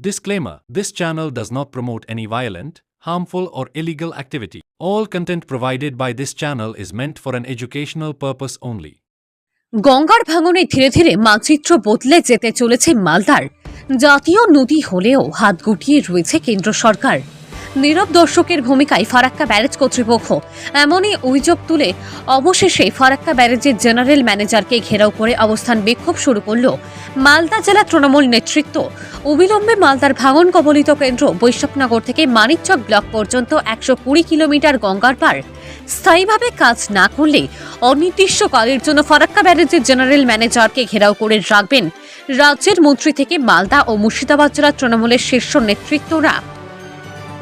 Disclaimer This channel does not promote any violent, harmful, or illegal activity. All content provided by this channel is meant for an educational purpose only. গঙ্গার ভাঙনে ধীরে ধীরে মানচিত্র বদলে যেতে চলেছে মালদার জাতীয় নদী হলেও হাত গুটিয়ে রয়েছে কেন্দ্র সরকার নীরব দর্শকের ভূমিকায় ফারাক্কা ব্যারেজ কর্তৃপক্ষ। এমনই অভিযোগ তুলে অবশেষে ফারাক্কা ব্যারেজের জেনারেল ম্যানেজারকে ঘেরাও করে অবস্থান বিক্ষোভ শুরু করল মালদা জেলা তৃণমূল নেতৃত্ব। অবিলম্বে মালদার ভাঙন কবলিত কেন্দ্র বৈষ্ণবনগর থেকে মানিকচক ব্লক পর্যন্ত একশো কুড়ি কিলোমিটার গঙ্গার পার। স্থায়ীভাবে কাজ না করলে অনির্দিষ্টকালের জন্য ফারাক্কা ব্যারেজের জেনারেল ম্যানেজারকে ঘেরাও করে রাখবেন রাজ্যের মন্ত্রী থেকে মালদা ও মুর্শিদাবাদ জেলার তৃণমূলের শীর্ষ নেতৃত্বরা।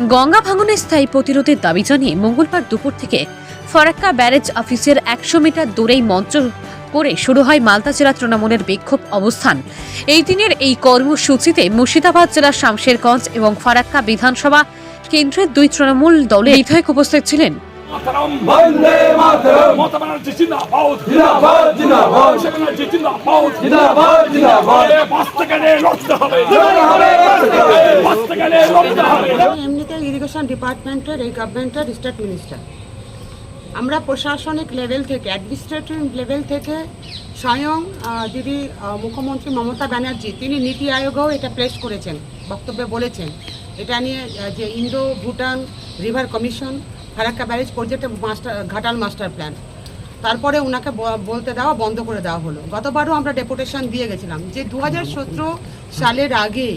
গঙ্গা ভাঙনের স্থায়ী প্রতিরোধের দাবি জানিয়ে মঙ্গলবার দুপুর থেকে ফরাক্কা ব্যারেজ অফিসের একশো মিটার দূরেই মঞ্চ করে শুরু হয় মালদা জেলা তৃণমূলের বিক্ষোভ অবস্থান। এই দিনের এই কর্মসূচিতে মুর্শিদাবাদ জেলার শামশেরগঞ্জ এবং ফারাক্কা বিধানসভা কেন্দ্রের দুই তৃণমূল দলের বিধায়ক উপস্থিত ছিলেন। মাতারাম ইরিগেশন ডিপার্টমেন্টের এই গভর্নমেন্টের স্টেট মিনিস্টার আমরা প্রশাসনিক লেভেল থেকে অ্যাডমিনিস্ট্রেটিভ লেভেল থেকে স্বয়ং দিদি মুখ্যমন্ত্রী মমতা ব্যানার্জি, তিনি নীতি আয়োগেও এটা প্লেস করেছেন, বক্তব্যে বলেছেন। এটা নিয়ে যে Indo Bhutan river commission, Farakka barrage প্রজেক্টের মাস্টার, ঘাটাল মাস্টার প্ল্যান তারপরে ওনাকে বলতে দেওয়া, বন্ধ করে দেওয়া হলো। গতবারও আমরা ডেপুটেশন দিয়ে গেছিলাম। যে দু হাজার সতেরো সালের আগে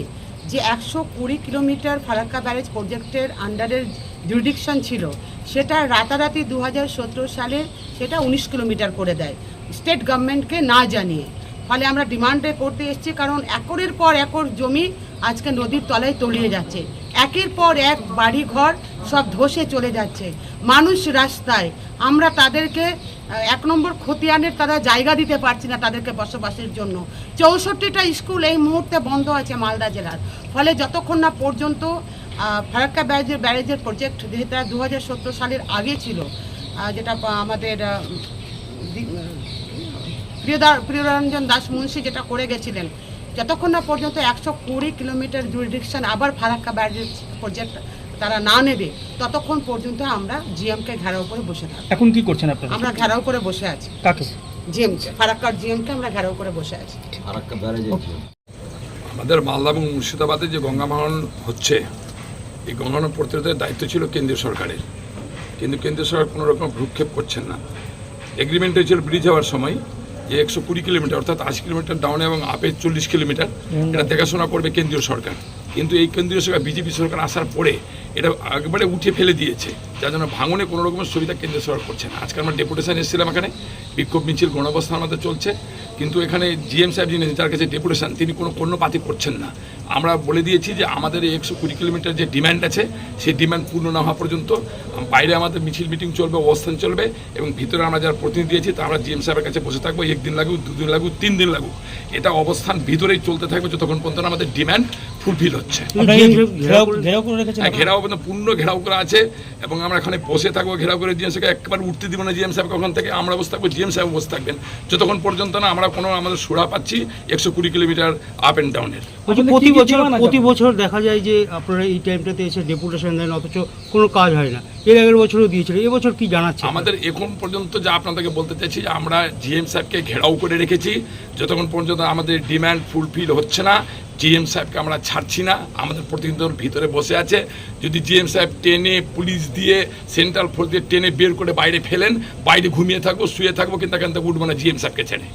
যে একশো কুড়ি কিলোমিটার ফারাক্কা ব্যারেজ প্রজেক্টের আন্ডারের জুরিডিকশন ছিল, সেটা রাতারাতি দু হাজার সতেরো সালে সেটা উনিশ কিলোমিটার করে দেয়। স্টেট গভর্নমেন্টকে না জানিয়ে। ফলে আমরা ডিমান্ডে করতে এসছি, কারণ একরের পর একর জমি আজকে নদীর তলায় তলিয়ে যাচ্ছে। একের পর এক বাড়ি ঘর সব ধসে চলে যাচ্ছে। মানুষ রাস্তায়। আমরা তাদেরকে এক নম্বর খতিয়ানের তারা জায়গা দিতে পারছি না তাদেরকে বসবাসের জন্য। চৌষট্টিটা স্কুল এই মুহূর্তে বন্ধ আছে মালদা জেলার। ফলে যতক্ষণ না পর্যন্ত ফারাক্কা ব্যারেজের ব্যারেজের প্রজেক্ট যেটা দু হাজার সত্তর সালের আগে ছিল যেটা আমাদের প্রিয়দা- প্রিয়রঞ্জন দাস মুন্সি যেটা করে গেছিলেন যতক্ষণ না পর্যন্ত একশো কুড়ি কিলোমিটার জুরিডিকশন আবার ফারাক্কা ব্যারেজ প্রজেক্ট তারা না নেবে ততক্ষণ পর্যন্ত আমরা জিএমকে ঘেরাও করে বসে থাকব। এখন কি করছেন আপনারা? আমরা ঘেরাও করে বসে আছি। কাকে? জিএম ফারাক্কার জিএমকে আমরা ঘেরাও করে বসে আছি। আমাদের মালদা এবং মুর্শিদাবাদে যে গঙ্গা ভাঙন হচ্ছে এই গঙ্গা ভাঙন প্রতিরোধের দায়িত্ব ছিল কেন্দ্রীয় সরকারের। কিন্তু কেন্দ্রীয় সরকার কোনো রকম ভ্রুক্ষেপ করছেন না। এগ্রিমেন্ট হয়েছিল ব্রিজ হওয়ার সময়। যে একশো কুড়ি কিলোমিটার অর্থাৎ আশি কিলোমিটার ডাউনে এবং আপে চল্লিশ কিলোমিটার এটা দেখাশোনা করবে কেন্দ্রীয় সরকার। কিন্তু এই কেন্দ্রীয় সরকার বিজেপি সরকার আসার পরে এটা একবারে উঠে ফেলে দিয়েছে যার জন্য ভাঙনে কোনো রকমের সুবিধা কেন্দ্রীয় সরকার করছে না। আজকে আমরা ডেপুটেশন এসেছিলাম এখানে বিক্ষোভ মিছিল গণঅবস্থান আমাদের চলছে কিন্তু এখানে জিএম সাহেব যিনি যার কাছে ডেপুটেশন তিনি কোনো কর্ণপাতি করছেন না। আমরা বলে দিয়েছি যে আমাদের এই একশো কুড়ি কিলোমিটার যে ডিমান্ড আছে সেই ডিমান্ড পূর্ণ না হওয়া পর্যন্ত বাইরে আমাদের মিছিল মিটিং চলবে অবস্থান চলবে এবং ভিতরে আমরা যারা প্রতিনিধি দিয়েছি তা আমরা জিএম সাহেবের কাছে বসে থাকব একদিন লাগুক দুদিন লাগুক তিন দিন লাগুক। এটা অবস্থান ভিতরেই চলতে থাকবে যতক্ষণ পর্যন্ত আমাদের ডিমান্ড ফুলফিল হচ্ছে। ঘেরাও রেখেছেন? হ্যাঁ, পর্যন্ত পূর্ণ ঘেরাও করা আছে এবং আমরা এখানে বসে থাকব ঘেরাও করে জিএম সাহেবকে একবার উঠতে দিব না জিএম সাহেব কখন থেকে আমরা বসে থাকব জিএম সাহেব বসে থাকবেন। যতক্ষণ পর্যন্ত না আমরা কোনো আমাদের সুরা পাচ্ছি একশো কুড়ি কিলোমিটার আপ অ্যান্ড ডাউনের প্রতি বছর প্রতি বছর দেখা যায় যে আপনারা এই টাইমটাতে এসে ডেপুটেশন দেন অথচ কোনো কাজ হয় না। এর আগের বছরও দিয়েছিল এবছর কি জানাচ্ছে? আমাদের এখন পর্যন্ত যা আপনাদেরকে বলতে চাইছি যে আমরা জিএম সাহেবকে ঘেরাও করে রেখেছি। যতক্ষণ পর্যন্ত আমাদের ডিমান্ড ফুলফিল হচ্ছে না জিএম সাহেবকে আমরা ছাড়ছি না, আমাদের প্রতিনিধির ভিতরে বসে আছে। যদি জিএম সাহেব টেনে পুলিশ দিয়ে সেন্ট্রাল ফোর্স দিয়ে টেনে বের করে বাইরে ফেলেন, বাইরে ঘুমিয়ে থাকব, শুয়ে থাকব, কিন্তু এখান থেকে উঠবো না জিএম সাহেবকে ছেড়ে।